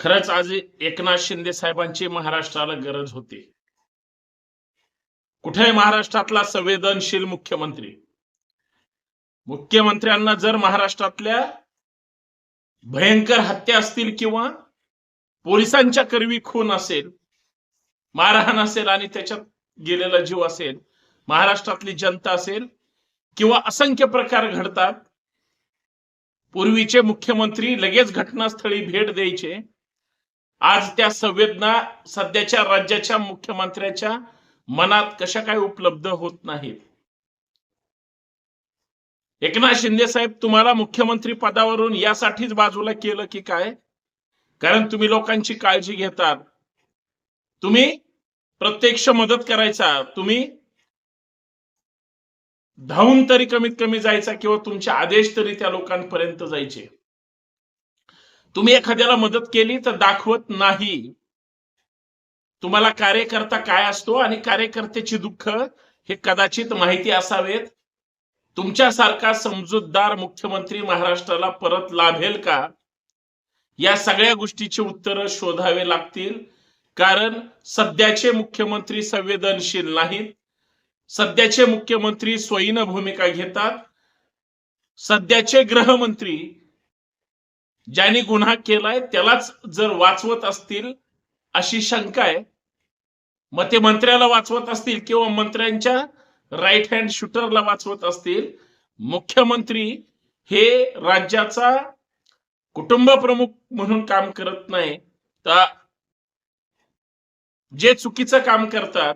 खरंच आज एकनाथ शिंदे साहेबांची महाराष्ट्राला गरज होती. कुठे महाराष्ट्रातला संवेदनशील मुख्यमंत्री मुख्यमंत्र्यांना जर महाराष्ट्रातल्या भयंकर हत्या असतील किंवा पोलिसांच्या करवी खून असेल मारहाण असेल आणि त्याच्यात गेलेला जीव असेल महाराष्ट्रातली जनता असेल किंवा असंख्य प्रकार घडतात पूर्वीचे मुख्यमंत्री लगेच घटनास्थळी भेट द्यायचे आज त्या संवेदना सध्याच्या राज्याच्या मुख्यमंत्र्याच्या मनात कशा काय उपलब्ध होत नाहीत? एकनाथ शिंदे साहेब तुम्हाला मुख्यमंत्री पदावरून यासाठीच बाजूला केलं की काय? कारण तुम्ही लोकांची काळजी घेतात. तुम्ही प्रत्यक्ष मदत करायचा. तुम्ही धावून तरी कमीत कमी जायचा किंवा तुमचे आदेश तरी त्या लोकांपर्यंत जायचे. तुम्ही एखाद्याला मदत केली तर दाखवत नाही. तुम्हाला कार्यकर्ता काय असतो आणि कार्यकर्त्याची दुःख हे कदाचित माहिती असावेत. तुमच्यासारखा समजूतदार मुख्यमंत्री महाराष्ट्राला परत लाभेल का? या सगळ्या गोष्टीची उत्तरं शोधावे लागतील. कारण सध्याचे मुख्यमंत्री संवेदनशील नाहीत. सध्याचे मुख्यमंत्री स्वयीन भूमिका घेतात. सध्याचे गृहमंत्री ज्यांनी गुन्हा केलाय त्यालाच जर वाचवत असतील अशी शंका आहे. मग ते मंत्र्याला वाचवत असतील किंवा मंत्र्यांच्या राईट हँड शूटरला वाचवत असतील मुख्यमंत्री हे राज्याचा कुटुंब प्रमुख म्हणून काम करत नाही. तर जे चुकीचं काम करतात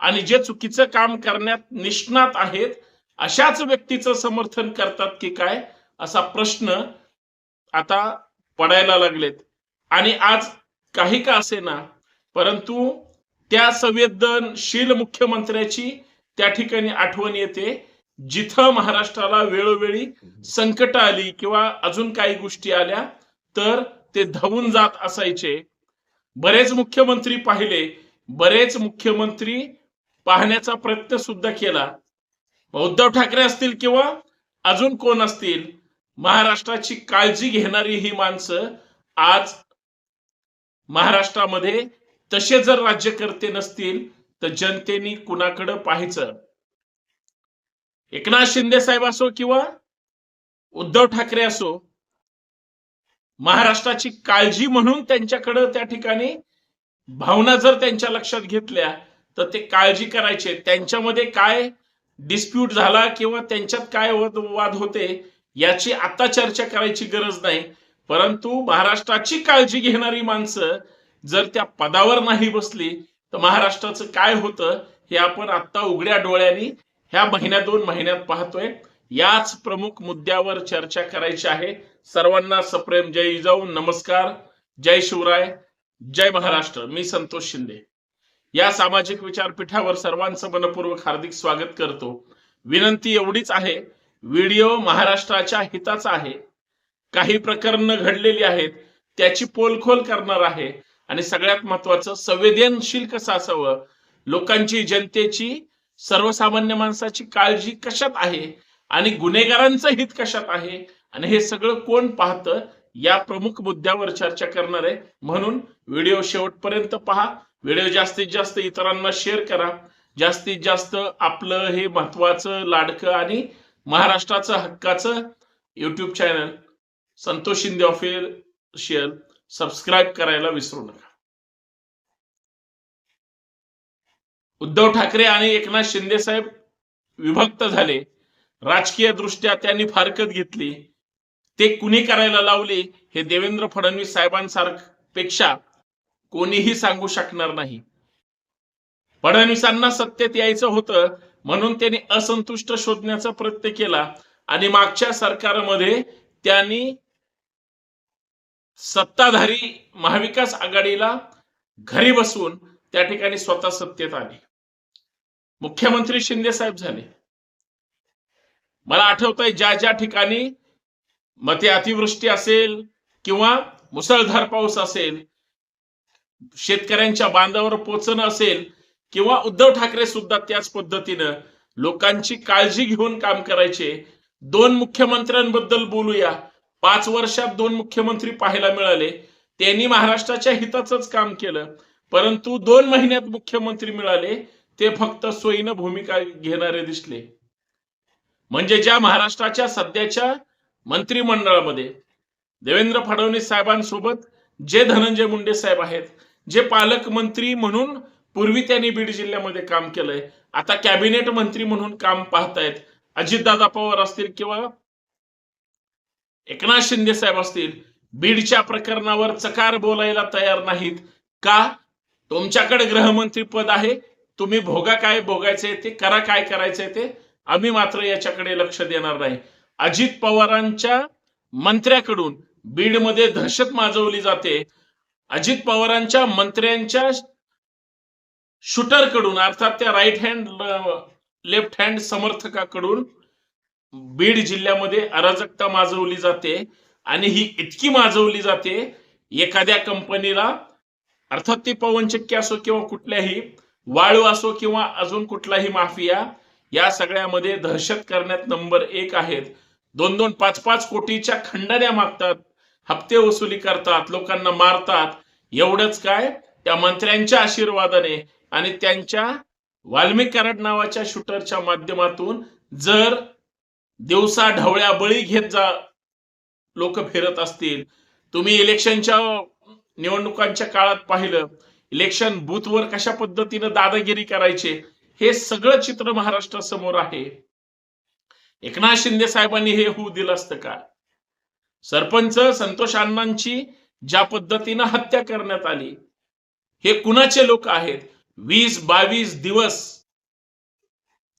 आणि जे चुकीचं काम करण्यात निष्णात आहेत अशाच व्यक्तीचं समर्थन करतात की काय? असा प्रश्न आता पडायला लागलेत. आणि आज काही का असे ना परंतु त्या संवेदनशील मुख्यमंत्र्याची त्या ठिकाणी आठवण येते जिथं महाराष्ट्राला वेळोवेळी संकट आली किंवा अजून काही गोष्टी आल्या तर ते धावून जात असायचे. बरेच मुख्यमंत्री पाहिले बरेच मुख्यमंत्री पाहण्याचा प्रयत्न सुद्धा केला. उद्धव ठाकरे असतील किंवा अजून कोण असतील महाराष्ट्राची काळजी घेणारी ही माणसं आज महाराष्ट्रामध्ये तसे जर राज्यकर्ते नसतील तर जनतेनी कुणाकडं पाहायचं? एकनाथ शिंदे साहेब असो किंवा उद्धव ठाकरे असो महाराष्ट्राची काळजी म्हणून त्यांच्याकडं त्या ठिकाणी भावना जर त्यांच्या लक्षात घेतल्या तर ते काळजी करायचे. त्यांच्यामध्ये काय डिस्प्यूट झाला किंवा त्यांच्यात काय वाद वाद होते याची आता चर्चा करायची गरज नाही परंतु महाराष्ट्राची काळजी घेणारी माणसं जर त्या पदावर नाही बसली तर महाराष्ट्राचं काय होतं हे आपण आता उघड्या डोळ्यांनी ह्या महिन्या दोन महिन्यात पाहतोय. याच प्रमुख मुद्द्यावर चर्चा करायची आहे. सर्वांना सप्रेम. जय जाऊ नमस्कार. जय शिवराय. जय महाराष्ट्र. मी संतोष शिंदे. या सामाजिक विचारपीठावर सर्वांचं मनपूर्वक हार्दिक स्वागत करतो. विनंती एवढीच आहे व्हिडिओ महाराष्ट्राच्या हिताचा आहे. काही प्रकरण घडलेली आहेत त्याची पोलखोल करणार आहे. आणि सगळ्यात महत्वाचं संवेदनशील कसं असावं? लोकांची जनतेची सर्वसामान्य माणसाची काळजी कशात आहे? आणि गुन्हेगारांचं हित कशात आहे? आणि हे सगळं कोण पाहतं? या प्रमुख मुद्द्यावर चर्चा करणार आहे. म्हणून व्हिडिओ शेवटपर्यंत पहा. व्हिडिओ जास्तीत जास्त इतरांना शेअर करा. जास्तीत जास्त आपलं हे महत्वाचं लाडकं आणि महाराष्ट्राचं हक्काचं YouTube channel Santosh Shinde official subscribe करायला विसरू नका. उद्धव ठाकरे आणि एकनाथ शिंदे साहेब विभक्त झाले. राजकीय दृष्ट्या त्यांनी फारकत घेतली. ते कुणी करायला लावले हे देवेंद्र फडणवीस साहेबांसारखपेक्षा कोणीही सांगू शकणार नाही. फडणवीसांना सत्तेत यायचं होतं म्हणून त्यांनी असंतुष्ट शोधण्याचा प्रयत्न केला. आणि मागच्या सरकारमध्ये त्यांनी सत्ताधारी महाविकास आघाडीला घरी बसून त्या ठिकाणी स्वतः सत्तेत आले. मुख्यमंत्री शिंदे साहेब झाले. मला आठवत आहे ज्या ज्या ठिकाणी मते अतिवृष्टी असेल किंवा मुसळधार पाऊस असेल शेतकऱ्यांच्या बांधावर पोचणं असेल किंवा उद्धव ठाकरे सुद्धा त्याच पद्धतीनं लोकांची काळजी घेऊन काम करायचे. दोन मुख्यमंत्र्यांबद्दल बोलूया. पाच वर्षात दोन मुख्यमंत्री पाहायला मिळाले. त्यांनी महाराष्ट्राच्या हिताचंच काम केलं. परंतु दोन महिन्यात मुख्यमंत्री मिळाले. ते फक्त सोयीनं भूमिका घेणारे दिसले. म्हणजे ज्या महाराष्ट्राच्या सध्याच्या मंत्रिमंडळामध्ये देवेंद्र फडणवीस साहेबांसोबत जे धनंजय मुंडे साहेब आहेत जे पालकमंत्री म्हणून पूर्वी त्यांनी बीड जिल्ह्यामध्ये काम केलंय. आता कॅबिनेट मंत्री म्हणून काम पाहतायत. अजितदादा पवार असतील किंवा एकनाथ शिंदे साहेब असतील बीडच्या प्रकरणावर चकार बोलायला तयार नाहीत. का? तुमच्याकडे गृहमंत्री पद आहे. तुम्ही भोगा काय भोगायचे ते करा काय करायचंय ते आम्ही मात्र याच्याकडे लक्ष देणार नाही. अजित पवारांच्या मंत्र्याकडून बीडमध्ये दहशत माजवली जाते. अजित पवारांच्या मंत्र्यांच्या शूटरकडून अर्थात त्या राईट हँड लेफ्ट हँड समर्थकाकडून बीड जिल्ह्यामध्ये अराजकता माजवली जाते आणि ही इतकी माजवली जाते एखाद्या कंपनीला अर्थात ती पवनचक्की असो किंवा कुठल्याही वाळू असो किंवा अजून कुठलाही माफिया या सगळ्यामध्ये दहशत करण्यात नंबर एक आहेत. दोन दोन पाच पाच कोटीच्या खंडण्या मागतात हप्ते वसुली करतात लोकांना मारतात. एवढंच काय? त्या मंत्र्यांच्या आशीर्वादाने आणि त्यांच्या वाल्मिक कराड नावाच्या शूटरच्या माध्यमातून जर दिवसा ढवळ्या बळी घेत जा लोक फिरत असतील. तुम्ही इलेक्शनच्या निवडणुकांच्या काळात पाहिलं इलेक्शन बूथवर कशा पद्धतीनं दादागिरी करायचे हे सगळं चित्र महाराष्ट्रासमोर आहे. एकनाथ शिंदे साहेबांनी हे होऊ दिलं असतं का? सरपंच संतोष अण्णांची ज्या पद्धतीनं हत्या करण्यात आली हे कुणाचे लोक आहेत? वीस बावीस दिवस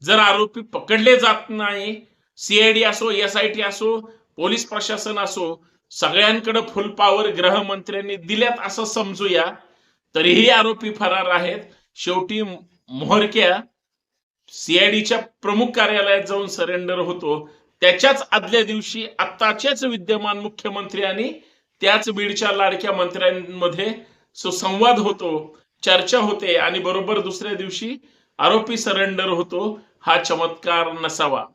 जर आरोपी पकडले जात नाही सीआयडी असो एस आय टी असो पोलीस प्रशासन असो सगळ्यांकडे फुल पॉवर गृहमंत्र्यांनी दिल्यात असं समजूया तरीही आरोपी फरार आहेत. शेवटी मोहरक्या सीआयडीच्या प्रमुख कार्यालयात जाऊन सरेंडर होतो. त्याच्याच आदल्या दिवशी आत्ताच्याच विद्यमान मुख्यमंत्री आणि त्याच बीडच्या लाडक्या मंत्र्यांमध्ये सुसंवाद होतो. चर्चा होते आणि बरोबर दुसऱ्या दिवशी आरोपी सरेंडर होतो हा चमत्कार नसावा.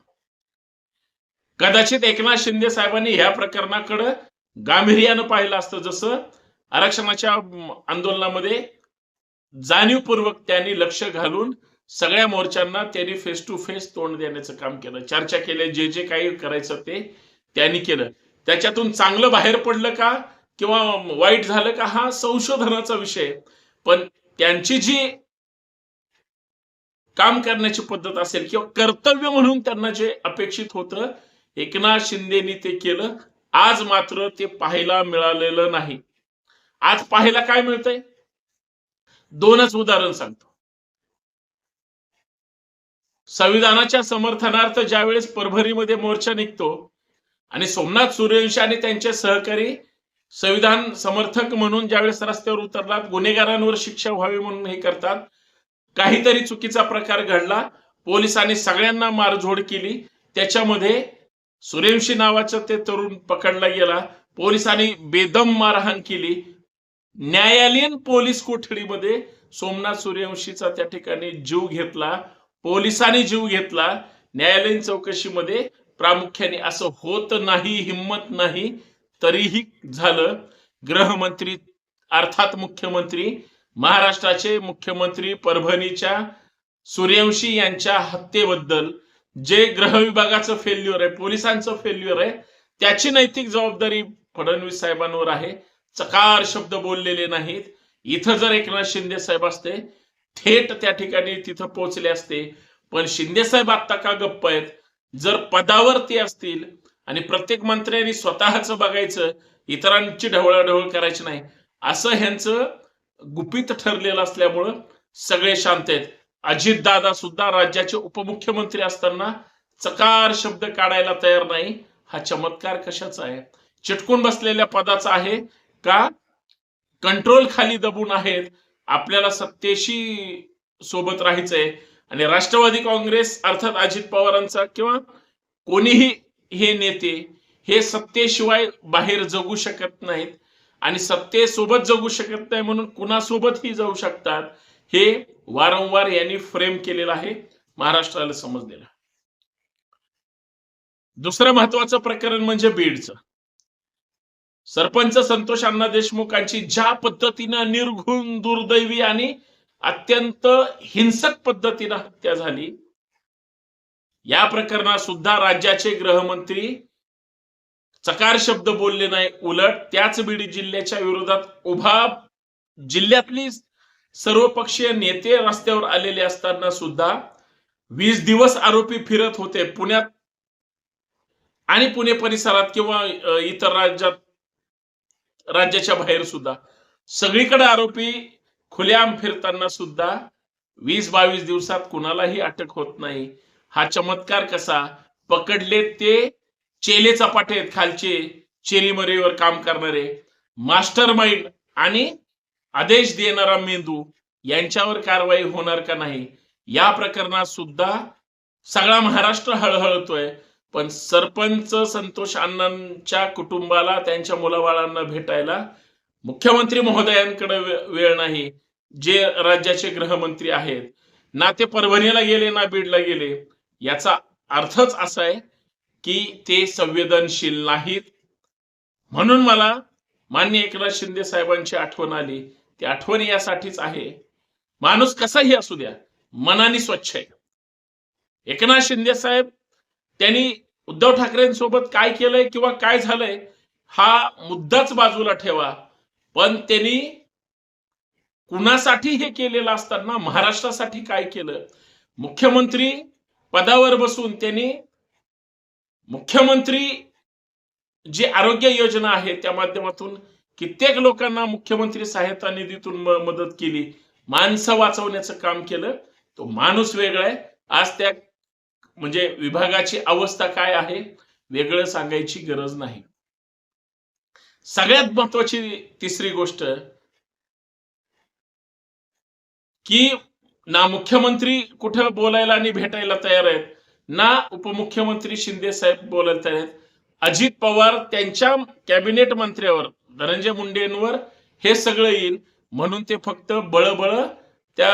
कदाचित एकनाथ शिंदे साहेबांनी ह्या प्रकरणाकडे गांभीर्यानं पाहिलं असतं जसं आरक्षणाच्या आंदोलनामध्ये जाणीवपूर्वक त्यांनी लक्ष घालून सगळ्या मोर्चांना त्यांनी फेस टू फेस तोंड देण्याचं काम केलं. चर्चा केल्या जे जे काही करायचं ते त्यांनी केलं. त्याच्यातून चांगलं बाहेर पडलं का किंवा वाईट झालं का हा संशोधनाचा विषय. पण त्यांची जी काम करण्याची पद्धत असेल किंवा कर्तव्य म्हणून त्यांना जे अपेक्षित होतं एकनाथ शिंदेनी ते केलं. आज मात्र ते पाहायला मिळालेलं नाही. आज पाहायला काय मिळतंय? दोनच उदाहरण सांगतो. संविधानाच्या समर्थनार्थ ज्यावेळेस परभणीमध्ये मोर्चा निघतो आणि सोमनाथ सूर्यवंशी आणि त्यांचे सहकारी संविधान समर्थक म्हणून ज्यावेळेस रस्त्यावर उतरलात गुन्हेगारांवर शिक्षा व्हावी म्हणून हे करतात. काहीतरी चुकीचा प्रकार घडला. पोलिसांनी सगळ्यांना मारझोड केली. त्याच्यामध्ये सूर्यवंशी नावाचं ते तरुण पकडला गेला. पोलिसांनी बेदम मारहाण केली. न्यायालयीन पोलीस कोठडीमध्ये सोमनाथ सूर्यवंशीचा त्या ठिकाणी जीव घेतला. पोलिसांनी जीव घेतला. न्यायालयीन चौकशीमध्ये प्रामुख्याने असं होत नाही हिंमत नाही. तरीही झालं. गृहमंत्री अर्थात मुख्यमंत्री महाराष्ट्राचे मुख्यमंत्री परभणीच्या सूर्यवंशी यांच्या हत्येबद्दल जे गृह विभागाचं फेल्युअर आहे पोलिसांचं फेल्युअर आहे त्याची नैतिक जबाबदारी फडणवीस साहेबांवर आहे. चकार शब्द बोललेले नाहीत. इथं जर एकनाथ शिंदे साहेब असते थेट त्या ठिकाणी तिथं पोहोचले असते. पण शिंदे साहेब आता का गप्प आहेत? जर पदावरती असतील आणि प्रत्येक मंत्र्यांनी स्वतःच बघायचं इतरांची ढवळाढवळ करायची नाही. असं ह्यांचं गुपित ठरलेलं असल्यामुळं सगळे शांत आहेत. अजित दादा सुद्धा राज्याचे उपमुख्यमंत्री असताना चकार शब्द काढायला तयार नाही. हा चमत्कार कशाचा आहे? चिटकून बसलेल्या पदाचा आहे का? कंट्रोल खाली दबून आहेत. आपल्याला सत्तेशी सोबत राहायचंय. आणि राष्ट्रवादी काँग्रेस अर्थात अजित पवारांचा किंवा कोणीही हे नेते हे सत्तेशिवाय बाहेर जगू शकत नाहीत आणि सत्तेसोबत जगू शकत नाही म्हणून कुणासोबतही जाऊ शकतात हे वारंवार यांनी फ्रेम केलेलं आहे महाराष्ट्राला समजलेलं दुसरं महत्वाचं प्रकरण म्हणजे बीडचं. सरपंच संतोष अण्णा देशमुखांची ज्या पद्धतीनं निर्घुण दुर्दैवी आणि अत्यंत हिंसक पद्धतीनं हत्या झाली या प्रकरणात सुद्धा राज्याचे गृहमंत्री चकार शब्द बोलले नाही उलट त्याच बीड जिल्ह्याच्या विरोधात उभा जिल्ह्यातली सर्वपक्षीय नेते रस्त्यावर आलेले असताना सुद्धा वीस दिवस आरोपी फिरत होते पुण्यात आणि पुणे परिसरात किंवा इतर राज्यात राज्याच्या बाहेर सुद्धा. सगळीकडे आरोपी खुलेआम फिरताना सुद्धा वीस बावीस दिवसात कुणालाही अटक होत नाही. हा चमत्कार कसा? पकडले ते चेले चपाटे आहेत खालचे चेलीमरीवर काम करणारे. मास्टर माइंड आणि आदेश देणारा मेंदू यांच्यावर कारवाई होणार का नाही? या प्रकरणात सुद्धा सगळा महाराष्ट्र हळहळतोय पण सरपंच संतोष अण्णांच्या कुटुंबाला त्यांच्या मुलाबाळांना भेटायला मुख्यमंत्री महोदयांकडे वेळ नाही. जे राज्याचे गृहमंत्री आहेत ना ते परभणीला गेले ना बीडला गेले याचा अर्थच असा आहे की ते संवेदनशील नाहीत. म्हणून मला मान्य एकनाथ शिंदे साहेबांची आठवण आली. ती आठवण यासाठीच आहे. माणूस कसाही असू द्या मनाने स्वच्छ आहे. एकनाथ शिंदे साहेब त्यांनी उद्धव ठाकरेंसोबत काय केलंय किंवा काय झालंय हा मुद्दाच बाजूला ठेवा. पण त्यांनी कुणासाठी हे केलेलं असताना महाराष्ट्रासाठी काय केलं? मुख्यमंत्री पदावर बसून त्यांनी मुख्यमंत्री जी आरोग्य योजना आहे त्या माध्यमातून कित्येक लोकांना मुख्यमंत्री सहायता निधीतून मदत केली. माणसं वाचवण्याचं काम केलं. तो माणूस वेगळा आहे. आज त्या म्हणजे विभागाची अवस्था काय आहे वेगळं सांगायची गरज नाही. सगळ्यात महत्वाची तिसरी गोष्ट की ना मुख्यमंत्री कुठं बोलायला आणि भेटायला तयार आहेत ना उपमुख्यमंत्री शिंदे साहेब बोलायला तयार आहेत. अजित पवार त्यांच्या कॅबिनेट मंत्र्यावर धनंजय मुंडेंवर हे सगळं येईल. म्हणून ते फक्त बळबळ त्या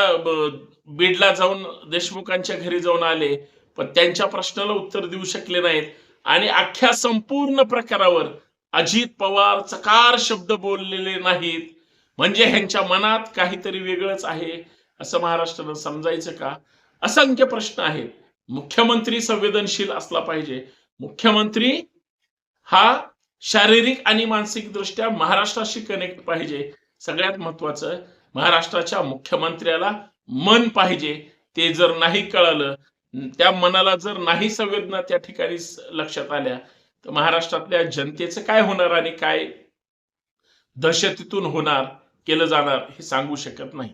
बीडला जाऊन देशमुखांच्या घरी जाऊन आले. पण त्यांच्या प्रश्नाला उत्तर देऊ शकले नाहीत. आणि अख्ख्या संपूर्ण प्रकारावर अजित पवार चकार शब्द बोललेले नाहीत. म्हणजे ह्यांच्या मनात काहीतरी वेगळंच आहे. असं महाराष्ट्राला समजायचं का? असंख्य प्रश्न आहेत. मुख्यमंत्री संवेदनशील असला पाहिजे. मुख्यमंत्री हा शारीरिक आणि मानसिक दृष्ट्या महाराष्ट्राशी कनेक्ट पाहिजे. सगळ्यात महत्वाचं महाराष्ट्राच्या मुख्यमंत्र्याला मन पाहिजे. ते जर नाही कळालं त्या मनाला जर नाही संवेदना त्या ठिकाणी लक्षात आल्या तर महाराष्ट्रातल्या जनतेचं काय होणार आणि काय दहशतीतून होणार केलं जाणार हे सांगू शकत नाही.